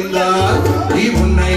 அறிந்தார் நீ உன்னை